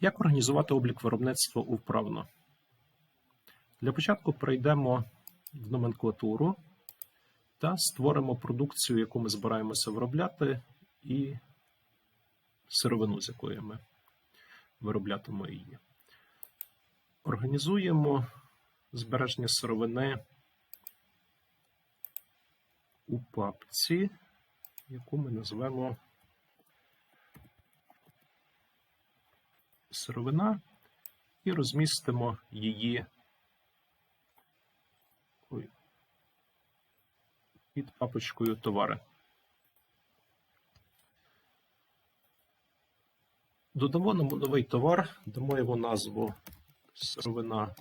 Як організувати облік виробництва вправно? Для початку перейдемо в номенклатуру та створимо продукцію, яку ми збираємося виробляти, і сировину, з якої ми вироблятимемо її. Організуємо збереження сировини у папці, яку ми назвемо сировина і розмістимо її під папочкою товари. Додамо новий товар, дамо його назву сировина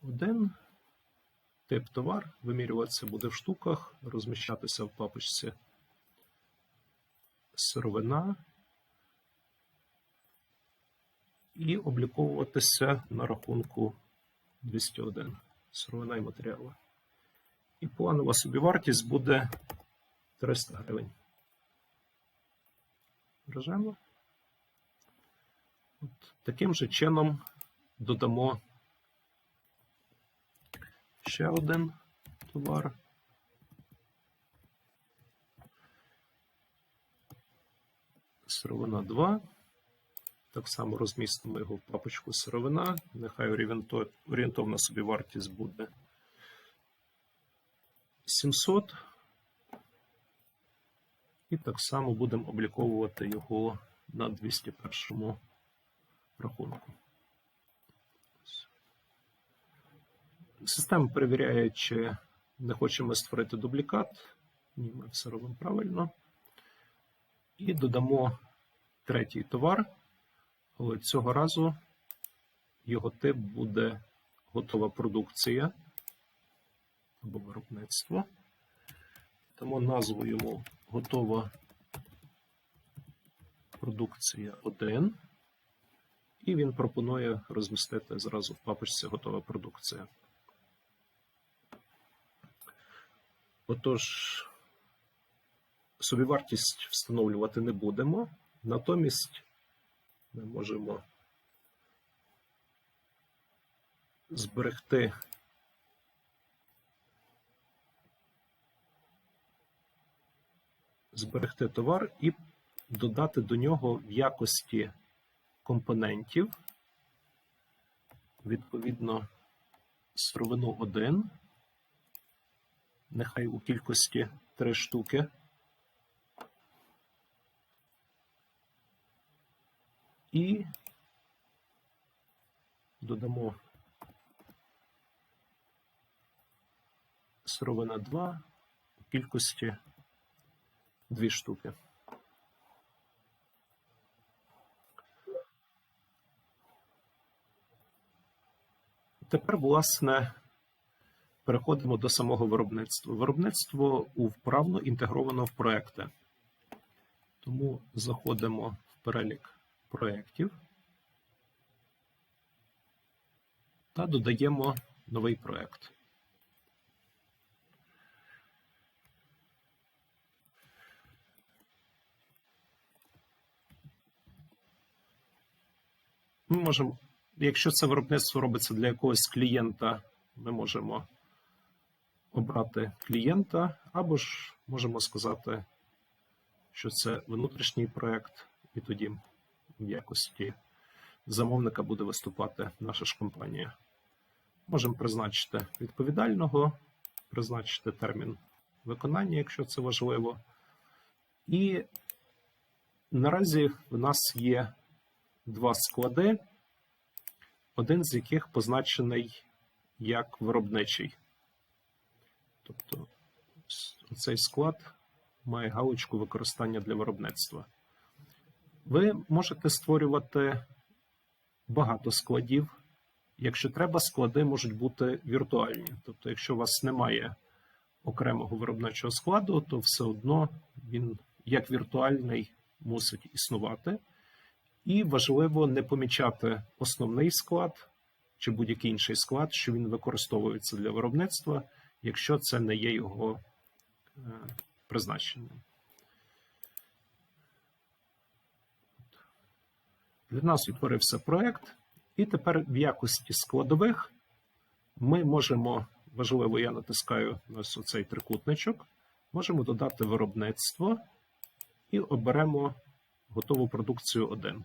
1. Тип товар, вимірюватися буде в штуках, розміщатися в папочці сировина і обліковуватися на рахунку 201 сировина і матеріали. І планова собівартість буде 300 гривень. Вражаємо. От Таким же чином додамо ще один товар. Сировина 2. Так само розмістимо його в папочку сировина. Нехай орієнто- орієнтовна собівартість буде 700. І так само будемо обліковувати його на 201 рахунку. Система перевіряє, чи не хочемо створити дублікат. Ні, ми все робимо правильно. І додамо третій товар, але цього разу його тип буде готова продукція або виробництво. Тому назву йому готова продукція 1. І він пропонує розмістити зразу в папочці готова продукція. Отож, собівартість встановлювати не будемо, натомість ми можемо зберегти зберегти товар і додати до нього в якості компонентів, відповідно, сировину 1, нехай у кількості 3 штуки. І додамо сировина 2 у кількості 2 штуки. Тепер, власне, переходимо до самого виробництва. Виробництво вправно інтегровано в проекти. Тому заходимо в перелік проєктів та додаємо новий проєкт. Ми можемо Якщо це виробництво робиться для якогось клієнта, ми можемо обрати клієнта, або ж можемо сказати, що це внутрішній проєкт, і тоді в якості замовника буде виступати наша ж компанія. Можемо призначити відповідального, призначити термін виконання, якщо це важливо. І наразі в нас є два склади один з яких позначений як виробничий. Тобто цей склад має галочку використання для виробництва. Ви можете створювати багато складів. Якщо треба, склади можуть бути віртуальні. Тобто, якщо у вас немає окремого виробничого складу, то все одно він як віртуальний мусить існувати. І важливо не помічати основний склад чи будь-який інший склад, що він використовується для виробництва, якщо це не є його е, призначенням. Для нас утворився проект, і тепер в якості складових ми можемо, важливо, я натискаю на ось цей трикутничок, можемо додати виробництво і оберемо готову продукцію 1.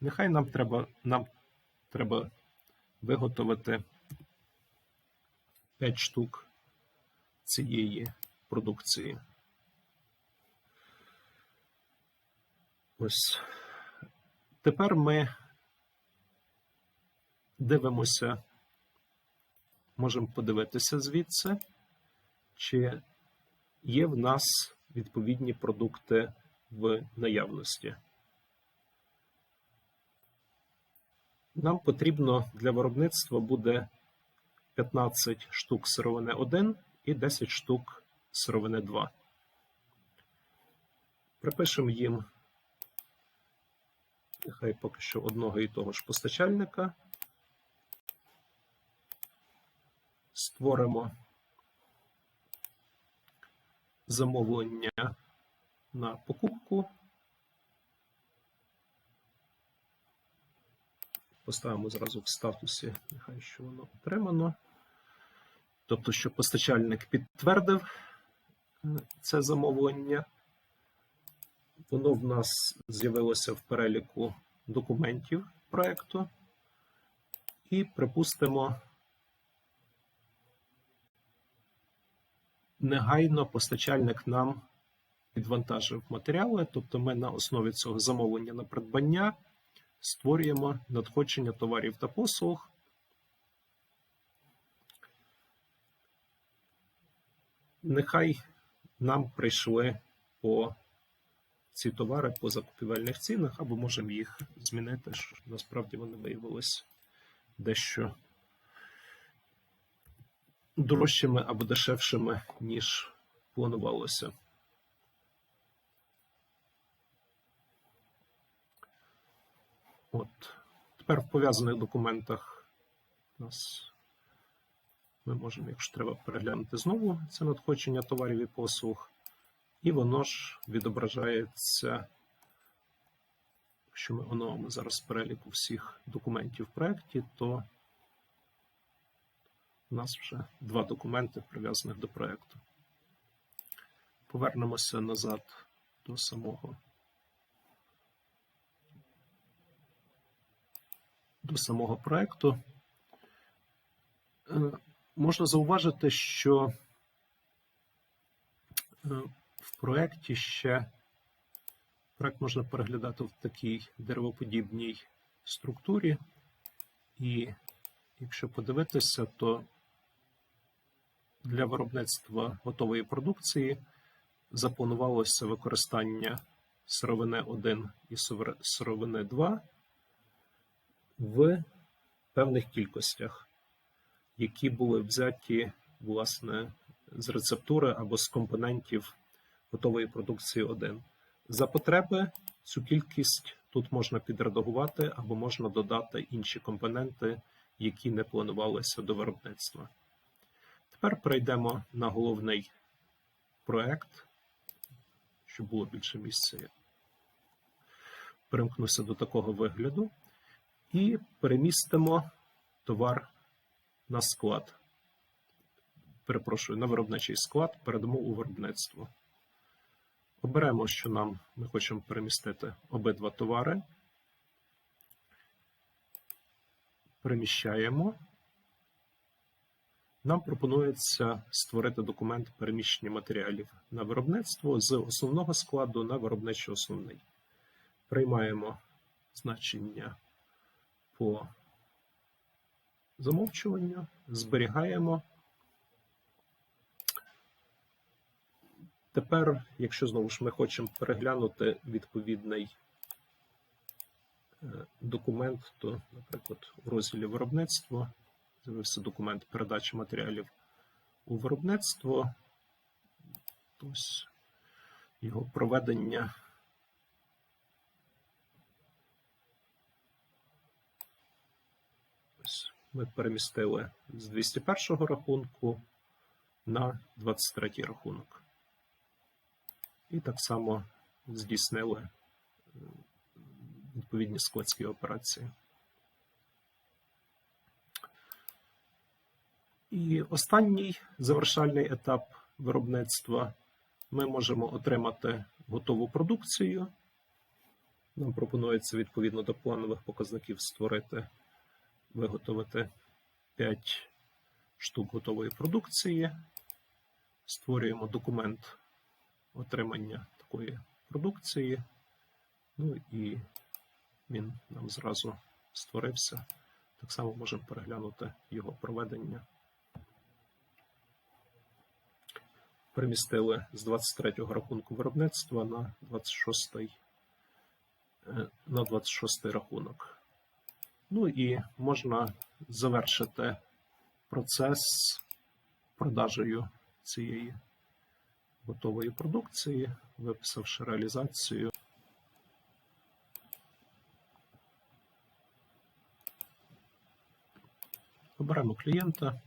Нехай нам треба, нам треба виготовити 5 штук цієї продукції. Ось. Тепер ми дивимося, можемо подивитися звідси, чи є в нас відповідні продукти в наявності. Нам потрібно для виробництва буде 15 штук сировини 1 і 10 штук сировини 2. Припишемо їм нехай поки що одного і того ж постачальника. Створимо замовлення на покупку. Поставимо зразу в статусі, нехай що воно отримано. Тобто, що постачальник підтвердив е, це замовлення. Воно в нас з'явилося в переліку документів проєкту. І припустимо, негайно постачальник нам відвантажив матеріали, тобто ми на основі цього замовлення на придбання створюємо надходження товарів та послуг. Нехай нам прийшли по ці товари по закупівельних цінах, або можемо їх змінити, насправді вони виявилися дещо дорожчими або дешевшими, ніж планувалося. От. Тепер в пов'язаних документах у нас ми можемо, якщо треба, переглянути знову це надходження товарів і послуг. І воно ж відображається, якщо ми оновимо зараз переліку всіх документів в проєкті, то у нас вже два документи прив'язаних до проєкту. Повернемося назад до самого до самого проєкту. Е, можна зауважити, що е, в проєкті ще. Проєкт можна переглядати в такій деревоподібній структурі, і якщо подивитися, то для виробництва готової продукції запланувалося використання сировини 1 і сировини 2 в певних кількостях, які були взяті власне з рецептури або з компонентів готової продукції 1. За потреби цю кількість тут можна підредагувати або можна додати інші компоненти, які не планувалися до виробництва. Тепер перейдемо на головний проект, щоб було більше місця. Перемкнуся до такого вигляду і перемістимо товар на склад. Перепрошую, на виробничий склад передамо у виробництво. Оберемо, що нам ми хочемо перемістити обидва товари. Переміщаємо. Нам пропонується створити документ переміщення матеріалів на виробництво з основного складу на виробничий основний. Приймаємо значення по замовчуванню, зберігаємо. Тепер, якщо знову ж ми хочемо переглянути відповідний е, документ, то, наприклад, у розділі виробництво з'явився документ передачі матеріалів у виробництво, ось його проведення. Ми перемістили з 201 рахунку на 23 рахунок. І так само здійснили відповідні складські операції. І останній завершальний етап виробництва ми можемо отримати готову продукцію. Нам пропонується відповідно до планових показників створити, виготовити 5 штук готової продукції. Створюємо документ отримання такої продукції. Ну і він нам зразу створився. Так само можемо переглянути його проведення. Перемістили з 23-го рахунку виробництва на 26-й е, на 26 рахунок. Ну і можна завершити процес продажею цієї готової продукції, виписавши реалізацію. Оберемо клієнта,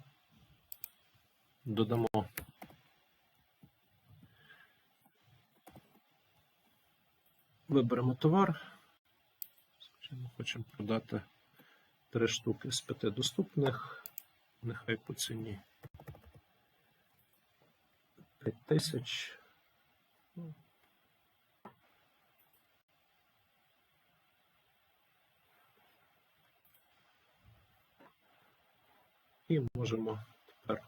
додамо Виберемо товар. Скажімо, хочемо продати три штуки з п'яти доступних. Нехай по ціні 5 тисяч. І можемо тепер.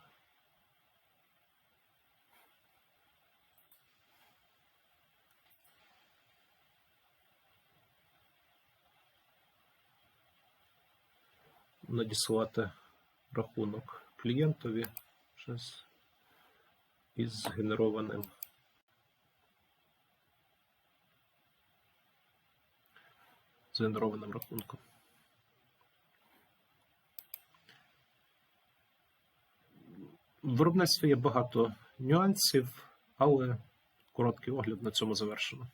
Надіслати рахунок клієнтові. Вже з- із згенерованим згенерованим рахунком. В виробництві є багато нюансів, але короткий огляд на цьому завершено.